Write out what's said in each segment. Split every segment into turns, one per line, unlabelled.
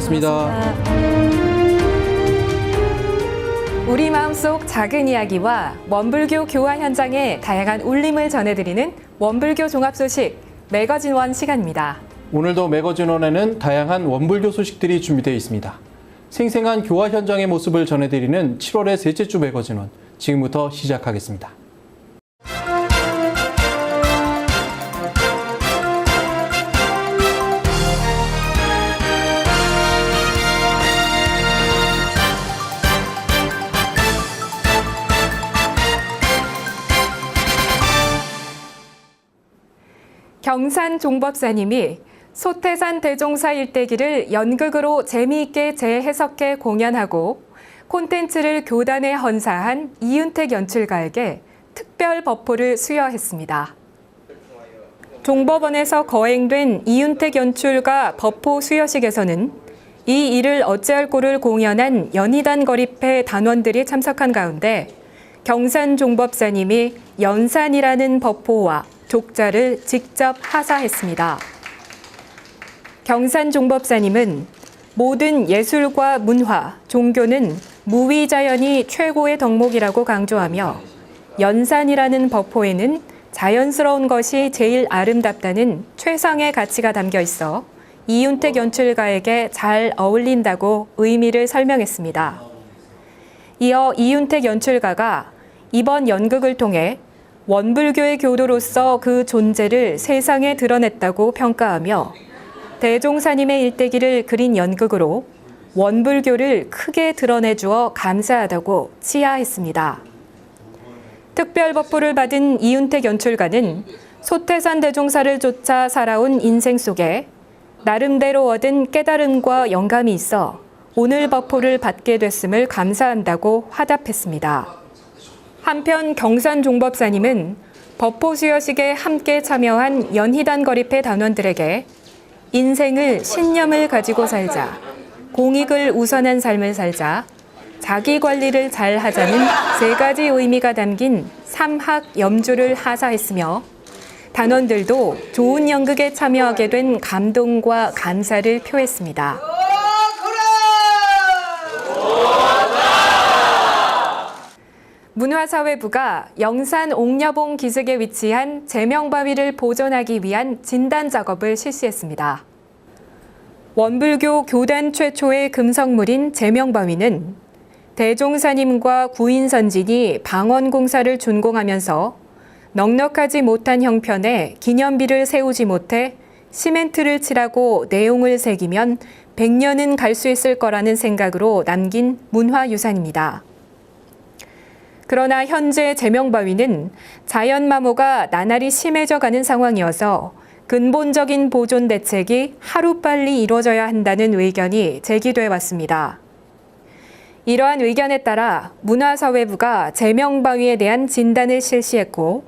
고맙습니다.
우리 마음속 작은 이야기와 원불교 교화 현장의 다양한 울림을 전해드리는 원불교 종합 소식 매거진 원 시간입니다.
오늘도 매거진원에는 다양한 원불교 소식들이 준비되어 있습니다. 생생한 교화 현장의 모습을 전해드리는 7월의 셋째 주 매거진원 지금부터 시작하겠습니다.
경산 종법사님이 소태산 대종사 일대기를 연극으로 재미있게 재해석해 공연하고 콘텐츠를 교단에 헌사한 이윤택 연출가에게 특별 법호를 수여했습니다. 종법원에서 거행된 이윤택 연출가 법호 수여식에서는 이 일을 어찌할 꼴을 공연한 연희단 거립회 단원들이 참석한 가운데 경산 종법사님이 연산이라는 법호와 족자를 직접 하사했습니다. 경산 종법사님은 모든 예술과 문화, 종교는 무위자연이 최고의 덕목이라고 강조하며 연산이라는 법호에는 자연스러운 것이 제일 아름답다는 최상의 가치가 담겨 있어 이윤택 연출가에게 잘 어울린다고 의미를 설명했습니다. 이어 이윤택 연출가가 이번 연극을 통해 원불교의 교도로서 그 존재를 세상에 드러냈다고 평가하며 대종사님의 일대기를 그린 연극으로 원불교를 크게 드러내 주어 감사하다고 치하했습니다. 특별법보를 받은 이윤택 연출가는 소태산 대종사를 쫓아 살아온 인생 속에 나름대로 얻은 깨달음과 영감이 있어 오늘 법호를 받게 됐음을 감사한다고 화답했습니다. 한편 경산 종법사님은 법호 수여식에 함께 참여한 연희단 거립회 단원들에게 인생을 신념을 가지고 살자, 공익을 우선한 삶을 살자, 자기 관리를 잘 하자는 세 가지 의미가 담긴 삼학 염주를 하사했으며 단원들도 좋은 연극에 참여하게 된 감동과 감사를 표했습니다. 문화사회부가 영산 옥녀봉 기슭에 위치한 제명바위를 보존하기 위한 진단 작업을 실시했습니다. 원불교 교단 최초의 금성물인 제명바위는 대종사님과 구인선진이 방언공사를 준공하면서 넉넉하지 못한 형편에 기념비를 세우지 못해 시멘트를 칠하고 내용을 새기면 100년은 갈 수 있을 거라는 생각으로 남긴 문화유산입니다. 그러나 현재 제명바위는 자연마모가 나날이 심해져 가는 상황이어서 근본적인 보존 대책이 하루빨리 이루어져야 한다는 의견이 제기돼 왔습니다. 이러한 의견에 따라 문화사회부가 제명바위에 대한 진단을 실시했고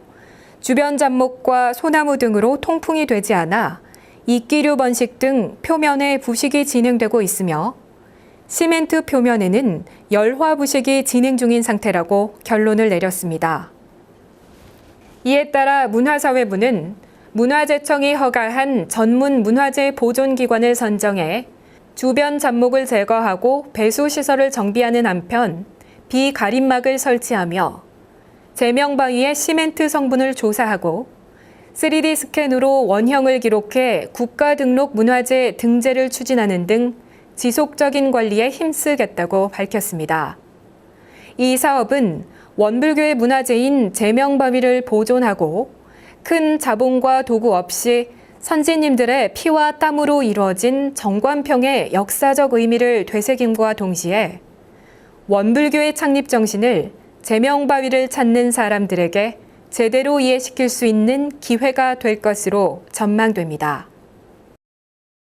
주변 잡목과 소나무 등으로 통풍이 되지 않아 이끼류 번식 등 표면에 부식이 진행되고 있으며 시멘트 표면에는 열화 부식이 진행 중인 상태라고 결론을 내렸습니다. 이에 따라 문화사회부는 문화재청이 허가한 전문 문화재 보존기관을 선정해 주변 잡목을 제거하고 배수 시설을 정비하는 한편 비가림막을 설치하며 제명 바위의 시멘트 성분을 조사하고 3D 스캔으로 원형을 기록해 국가 등록 문화재 등재를 추진하는 등 지속적인 관리에 힘쓰겠다고 밝혔습니다. 이 사업은 원불교의 문화재인 제명 바위를 보존하고 큰 자본과 도구 없이 선진님들의 피와 땀으로 이루어진 정관평의 역사적 의미를 되새김과 동시에 원불교의 창립 정신을 제명 바위를 찾는 사람들에게 제대로 이해시킬 수 있는 기회가 될 것으로 전망됩니다.